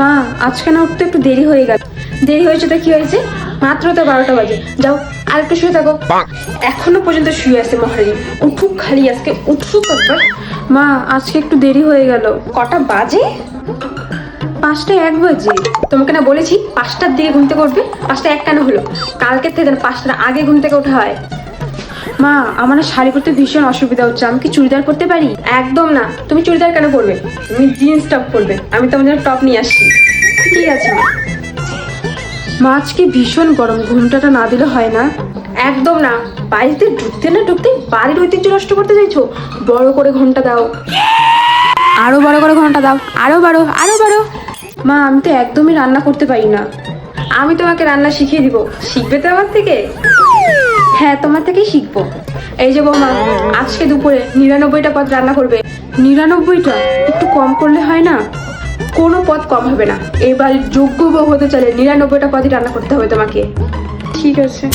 মা আজকে না উঠতে একটু দেরি হয়ে গেল। দেরি হয়েছে তো কি হয়েছে? মাত্র তো বারোটা বাজে। যাও আর একটু শুয়ে থাকো। এখনও পর্যন্ত শুয়ে আছে মহারানী। উঠুক খালি আজকে উঠুক একবার। মা আজকে একটু দেরি হয়ে গেল। কটা বাজে? পাঁচটা এক বাজে। তোমাকে না বলেছি পাঁচটার দিকে ঘুমতে করবে পাঁচটা এক কেন হলো। কালকে থেকে যেন পাঁচটার আগে ঘুম থেকে ওঠা হয়। মা আমার না শাড়ি পরতে ভীষণ অসুবিধা হচ্ছে আমি কি চুড়িদার পরতে পারি? একদম না তুমি চুড়িদার কেন পরবে? তুমি জিন্স টপ পরবে আমি তোমার জন্য টপ নিয়ে আসছি। ঠিক আছে মা। মা আজকে ভীষণ গরম ঘুমটাটা না দিলে হয় না? একদম না বাড়িতে ঢুকতে না ঢুকতে বাড়ির ঐতিহ্য নষ্ট করতে চাইছো? বড় করে ঘণ্টা দাও। আরও বড় করে ঘণ্টা দাও আরও বড় আরও বড়। মা আমি তো একদমই রান্না করতে পারি না। আমি তোমাকে রান্না শিখিয়ে দিব। শিখবে তো আমার থেকে? হ্যাঁ তোমার থেকেই শিখব। এই যে বৌমা, আজকে দুপুরে নিরানব্বইটা পদ রান্না করবে। নিরানব্বইটা একটু কম করলে হয় না? কোনো পদ কম হবে না। এবার যোগ্য বউ হতে চলে নিরানব্বইটা পদই রান্না করতে হবে তোমাকে। ঠিক আছে।